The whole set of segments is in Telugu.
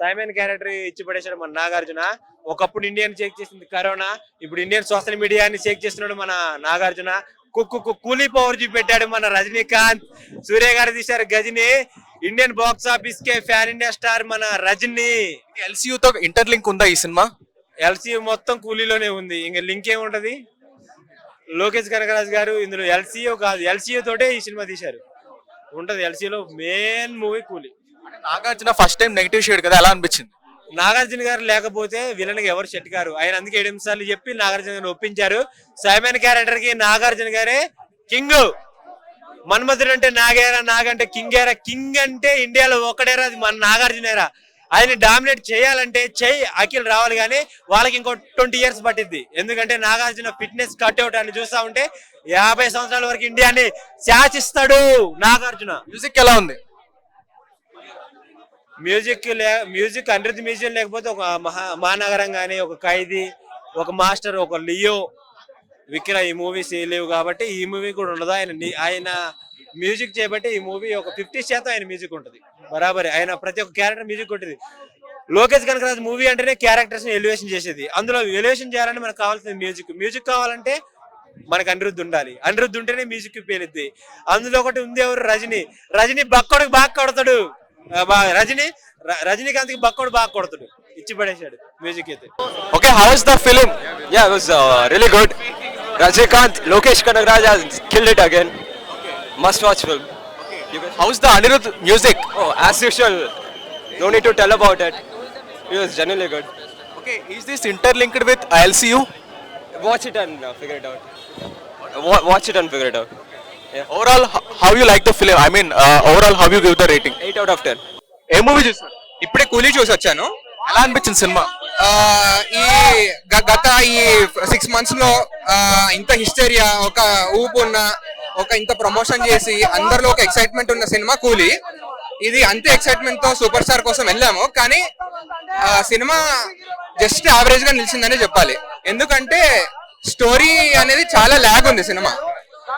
సైమన్ క్యారెక్టర్ ఇచ్చి పడేశాడు మన నాగార్జున. ఒకప్పుడు ఇండియన్ షేక్ చేసింది కరోనా ఇప్పుడు ఇండియన్ సోషల్ మీడియాని షేక్ చేస్తున్నాడు మన నాగార్జున. కుక్కు కూలీ పవర్ చూపెట్టాడు మన రజనీకాంత్. సూర్య గారు తీశారు గజని. ఇండియన్ బాక్స్ ఆఫీస్ కే ఫ్యాన్ ఇండియా స్టార్ మన రజనీ. LCU తో ఇంటర్లింక్ ఉందా ఈ సినిమా? ఎల్సీ మొత్తం కూలీలోనే ఉంది. ఇంకా లింక్ ఏముంటది? లోకేష్ కనకరాజు గారు ఇందులో ఎల్సీఓ కాదు ఎల్సీఓ తోటే ఈ సినిమా తీశారు. ఉంటది ఎల్సీలో main movie Coolie. Nagarjuna first time negative shade కదా ఎలా అనిపించింది? నాగార్జున గారు లేకపోతే విలన్ ఎవరు సెట్ గారు ఆయన అందుకే ఏడు సార్లు చెప్పి నాగార్జున గారిని ఒప్పించారు. సైమన్ క్యారెక్టర్కి నాగార్జున గారే కింగ్ మన్మధుడు అంటే నాగేరా నాగంటే కింగేరా కింగ్ అంటే ఇండియాలో ఒక్కడేరా అది మన నాగార్జునేరా. ఆయన డామినేట్ చేయాలంటే చెయ్యి అఖిల్ రావాలి కానీ వాళ్ళకి ఇంకో ట్వంటీ ఇయర్స్ పట్టింది ఎందుకంటే నాగార్జున ఫిట్నెస్ కట్అవుట్ అని చూస్తా ఉంటే యాభై సంవత్సరాల వరకు ఇండియాని శాసిస్తాడు నాగార్జున. మ్యూజిక్ ఎలా ఉంది? మ్యూజిక్ లే మ్యూజిక్ అనిరుద్ధ్ మ్యూజియం లేకపోతే ఒక మహా మహానగరం కానీ ఒక ఖైదీ ఒక మాస్టర్ ఒక లియో విక్ర ఈ మూవీస్ లేవు కాబట్టి ఈ మూవీ కూడా ఉండదు. ఆయన ఆయన మ్యూజిక్ చేయబట్టి ఈ మూవీ ఒక ఫిఫ్టీ శాతం ఆయన మ్యూజిక్ ఉంటుంది. బరాబరి. ఆయన ప్రతి ఒక్క క్యారెక్టర్ మ్యూజిక్ ఉంటుంది. లోకేష్ కనకరాజ్ మూవీ అంటేనే క్యారెక్టర్స్ని ఎలివేషన్ చేసేది. అందులో ఎలివేషన్ చేయాలంటే మనకు కావాల్సిన మ్యూజిక్. మ్యూజిక్ కావాలంటే మనకు అనిరుద్ధి ఉండాలి. అనిరుద్ధి ఉంటేనే మ్యూజిక్ పేలిద్ది. అందులో ఒకటి ఉంది ఎవరు? రజనీ. రజనీ బక్కోడికి బాగా కొడతాడు. రజనీ రజనీకాంత్కి బక్కోడు బాగా కొడతాడు ఇచ్చి పడేశాడు మ్యూజిక్ అయితే okay how is the film Yeah, it was uh, really good. Rajnikant, Lokesh Kanagraj has killed it again. Must watch film. How is the Anirudh music Oh, as usual, no need to tell about it. It was genuinely good. Okay is this interlinked with LCU Watch it and uh, figure it out. Wa- watch it and figure it out. Yeah. Overall how you like the film I mean overall how you give the rating 8 out of 10. ఏ మూవీ చూసారు ఇప్పుడే కూలీ చూసి వచ్చాను. ఎలా అనిపించింది సినిమా? ఈ గత ఈ సిక్స్ మంత్స్లో ఇంత హిస్టేరియా ఒక ఊపు ఉన్న ఒక ఇంత ప్రమోషన్ చేసి అందరిలో ఒక ఎక్సైట్మెంట్ ఉన్న సినిమా కూలీ. ఇది అంతే ఎక్సైట్మెంట్తో సూపర్ స్టార్ కోసం వెళ్ళాము. కానీ సినిమా జస్ట్ యావరేజ్గా నిలిచిందనే చెప్పాలి. ఎందుకంటే స్టోరీ అనేది చాలా ల్యాగ్ ఉంది సినిమా.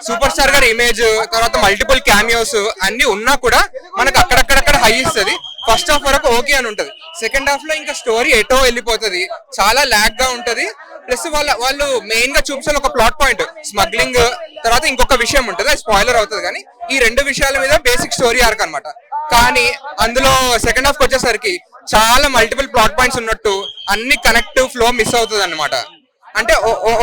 సూపర్ స్టార్ గారి ఇమేజ్ తర్వాత మల్టిపుల్ క్యామియోస్ అన్ని ఉన్నా కూడా మనకు అక్కడక్కడక్కడ హై ఇస్తుంది. ఫస్ట్ హాఫ్ వరకు ఓకే అని ఉంటది. సెకండ్ హాఫ్లో ఇంకా స్టోరీ ఎటో వెళ్ళిపోతుంది. చాలా ల్యాగ్గా ఉంటది. ప్లస్ వాళ్ళ వాళ్ళు మెయిన్గా చూపించిన ఒక ప్లాట్ పాయింట్ స్మగ్లింగ్ తర్వాత ఇంకొక విషయం ఉంటుంది. అది స్పాయిలర్ అవుతుంది కానీ ఈ రెండు విషయాల మీద బేసిక్ స్టోరీ ఆర్క్ అన్నమాట. కానీ అందులో సెకండ్ హాఫ్ వచ్చేసరికి చాలా మల్టిపుల్ ప్లాట్ పాయింట్స్ ఉన్నట్టు అన్ని కనెక్టివ్ ఫ్లో మిస్ అవుతుంది అనమాట అంటే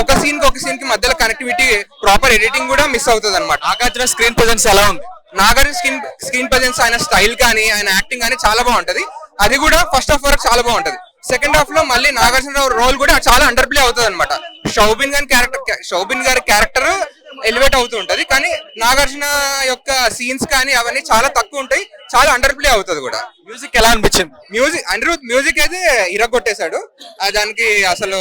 ఒక సీన్కి ఒక సీన్కి మధ్యలో కనెక్టివిటీ ప్రాపర్ ఎడిటింగ్ కూడా మిస్ అవుతుంది అనమాట నాగార్జున స్క్రీన్ ప్రెజెన్స్ ఎలా ఉంది? నాగార్జున స్క్రీన్ స్క్రీన్ ప్రజెన్స్ ఆయన స్టైల్ కానీ ఆయన యాక్టింగ్ కానీ చాలా బాగుంటది. అది కూడా ఫస్ట్ హాఫ్ వరకు చాలా బాగుంటది. సెకండ్ హాఫ్లో మళ్ళీ నాగార్జున రోల్ కూడా చాలా అండర్ ప్లే అవుతుంది అనమాట షౌబిన్ గారి క్యారెక్టర్ షౌబిన్ గారి క్యారెక్టర్ ఎలివేట్ అవుతూ ఉంటది. కానీ నాగార్జున యొక్క సీన్స్ కానీ అవన్నీ చాలా తక్కువ ఉంటాయి. చాలా అండర్ ప్లే అవుతుంది కూడా. మ్యూజిక్ ఎలా అనిపించింది? మ్యూజిక్ అనిరుద్ మ్యూజిక్ అయితే ఇరగొట్టేశాడు. దానికి అసలు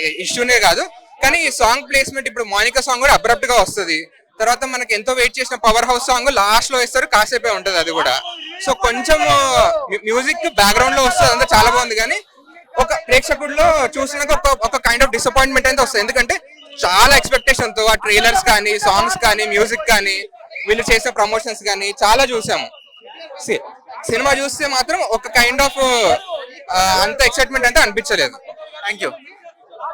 ఇష్యూనే కాదు. కానీ ఈ సాంగ్ ప్లేస్మెంట్ ఇప్పుడు మోనికా సాంగ్ కూడా అబ్రప్ట్గా వస్తుంది. తర్వాత మనకి ఎంతో వెయిట్ చేసిన పవర్ హౌస్ సాంగ్ లాస్ట్లో ఇస్తారు కాసేపే ఉంటది అది కూడా. సో కొంచెం మ్యూజిక్ బ్యాక్గ్రౌండ్లో వస్తుంది అంతా చాలా బాగుంది. కానీ ఒక ప్రేక్షకుల్లో చూసినాక ఒక ఒక కైండ్ ఆఫ్ డిసప్పాయింట్మెంట్ అయితే వస్తుంది. ఎందుకంటే చాలా ఎక్స్పెక్టేషన్తో ఆ ట్రైలర్స్ కానీ సాంగ్స్ కానీ మ్యూజిక్ కానీ వీళ్ళు చేసే ప్రమోషన్స్ కానీ చాలా చూసాము. సి- సినిమా చూస్తే మాత్రం ఒక కైండ్ ఆఫ్ అంత ఎక్సైట్మెంట్ అంటే అనిపించలేదు. Thank you